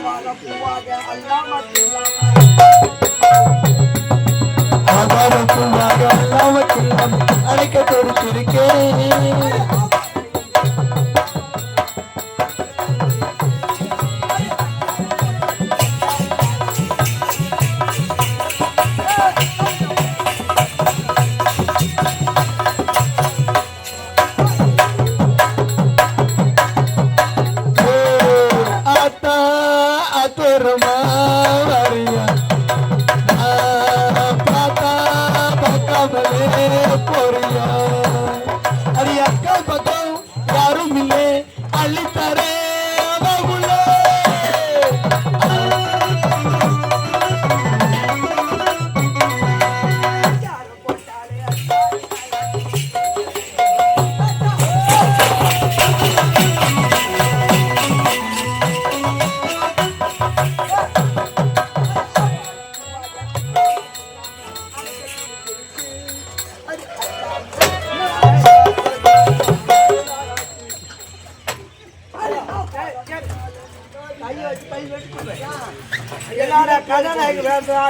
பூவாக பூவாக அல்லாம பூவாக அழைக்க தெரிவித்திருக்கேன்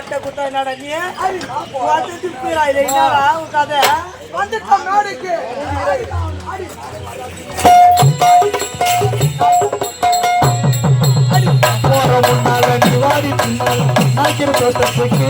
கதாநாயகி வேற ஆட்ட குத்தா என்னடா நீ வந்து திருப்பிடா இல்லை என்னடா உன் கதை வந்துட்டோம் நாடுக்கு போற முன்னால வாடி பின்னால் நாக்கிற தோட்டத்துக்கு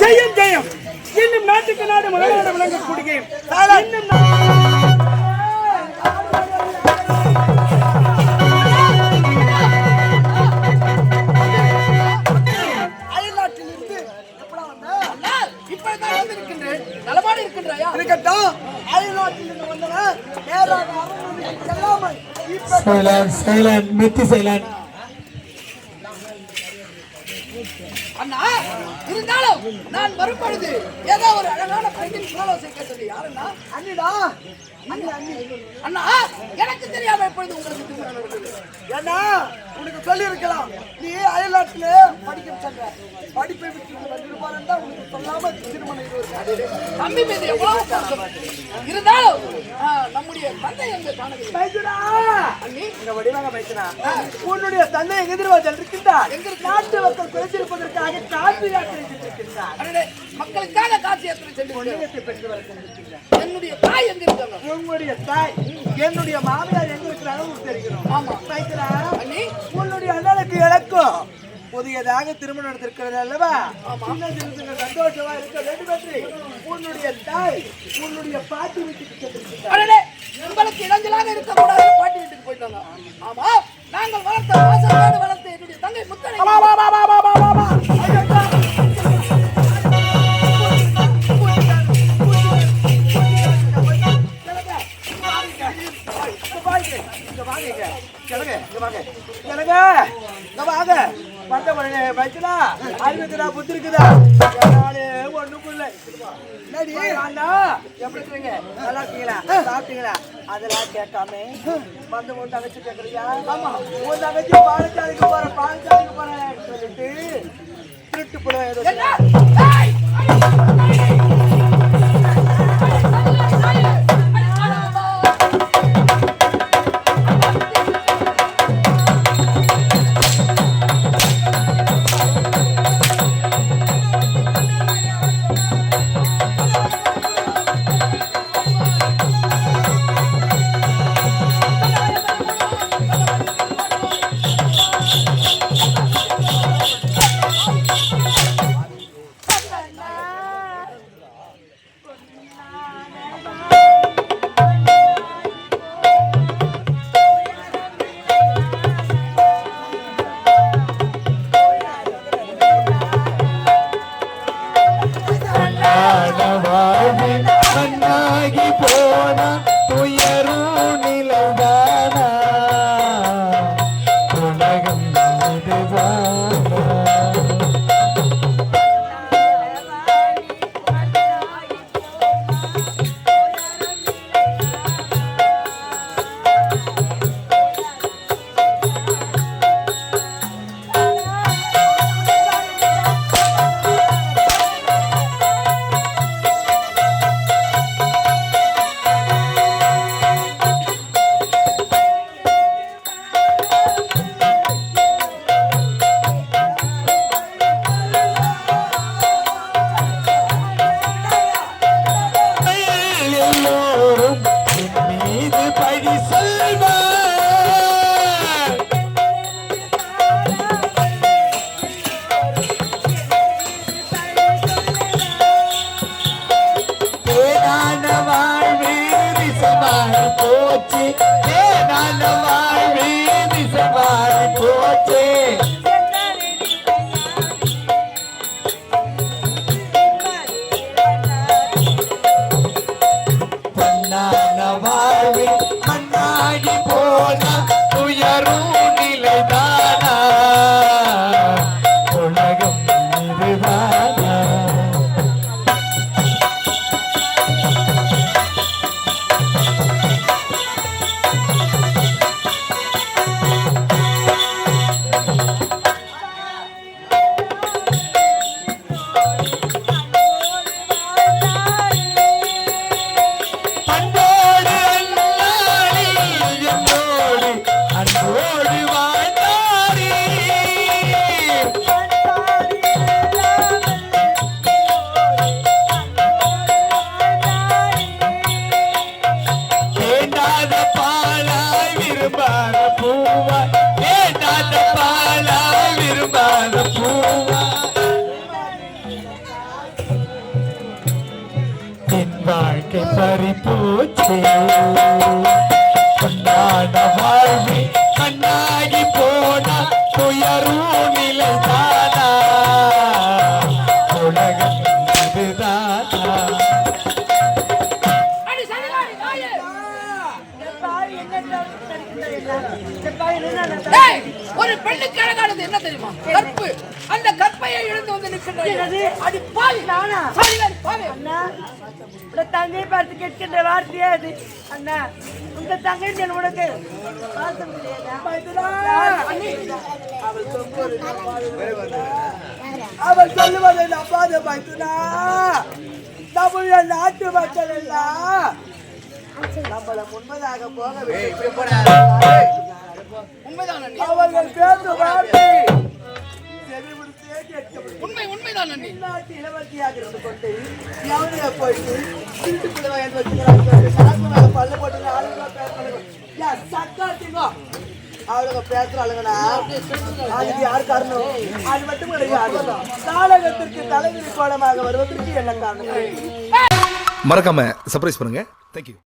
ஜெயம் ஜெயம். இன்னும் நாட்டுக்கு நாடு முதலாக விளங்கக்கூடிய இன்னும் சைலன் சைலன் மித்தி சைலன் அண்ணா இருந்தாலும் நான் வரும் ஏதோ ஒரு அழகான பெண்ணின் ஆலோசனை கேட்டது. யாருன்னா? அண்ணிடா. அண்ணா எனக்கு தெரியாம எப்பொழுது உங்களுக்கு திருமணம் நடந்தது? ஏன்னா உனக்கு சொல்லி இருக்கலாம் நீ அயல்நாட்டுல படிக்க சென்ற படிப்பை விட்டு பாருந்தா உனக்கு சொல்லாம திருமணம் தம்பி மீது எவ்வளவு பாசம். இருந்தாலும் நம்முடைய தந்தை எங்க உன்னுடைய தந்தை எங்க திருவாஜல் இருக்கின்றார். எங்க இருக்கார்? நாட்டு மக்கள் குறைத்திருப்பதற்காக காட்டு யாத்திரை சென்றிருக்கின்றார். மக்களுக்காக காட்சி யாத்திரை சென்று என்னுடைய தாய் எங்க இருக்காங்க? உன்னுடைய தாய் என்னுடைய மாமியார் எங்க இருக்கிறாங்க உங்களுக்கு தெரிகிறோம் ஆமா. உன்னுடைய அண்ணனுக்கு எனக்கும் புதியதாக திருமணம் நடந்திருக்கிறது அல்லவா சந்தோஷமா இருக்க வேண்டும் என்று உன்னுடைய தாய் உன்னுடைய பாட்டி வீட்டுக்கு சென்றிருக்கிறார் அடடே, உங்களுக்கு இளைஞலாக இருக்கக்கூடாது பாட்டி வீட்டுக்கு போயிட்டாங்க ஆமா நாங்கள் வளர்த்த வாசலோடு வளர்த்த என்னுடைய தங்கை முத்தனை வா, வா, வா, வா, வா, வா, வா, வா. ஐயோ, அதெல்லாம் கேட்காம வந்து உன் தங்கச்சி கேட்கறியா ஆமா. உன் தங்கச்சி பாலச்சாலைக்கு போற பாலச்சாலைக்கு போறேன் சொல்லிட்டு திருட்டு புள்ள के बाट परिपूछे कन्नाड हार्वी कन्नाडी ஒரு பெண்ணுக்கு அழகானது என்ன தெரியுமா? கற்பு. அந்த கற்பையை இழந்து வந்து நிற்கின்றாய். அடி பாவி நானா? சரிதான் பாவி. அண்ணா உங்க தங்கை பார்த்து கேட்கின்ற வார்த்தையே அது. அண்ணா உங்க தங்கை நான் உனக்கு? பார்க்க முடியாதா அவள் சொல்வது அவள் சொல்லுவதை நம்பாத பைத்துனா நம்முடைய நாட்டு மக்கள் எல்லாம் நம்மளை முன்பதாக போக அவர்கள் பேசும் வார்த்தை உண்மை உண்மைதான் அண்ணி நாட்டு இளவரசியாக இருந்து கொண்டு எவனைய போயிட்டு வீட்டுக்குள்ள வாங்கி வச்சுக்கிறாங்க. சரக்கு மேல பல்லு போட்டு ஆளுங்க பேசுறாங்க. யா சக்காத்திங்கோ அவளுங்க பேசுறாளுங்கண்ணா அதுக்கு யார் காரணம் அது மட்டும் கிடையாது நாடகத்திற்கு தலைவிரி கோலமாக வருவதற்கு என்ன காரணம்? மறக்காம சர்ப்ரைஸ் பண்ணுங்க. தேங்க்யூ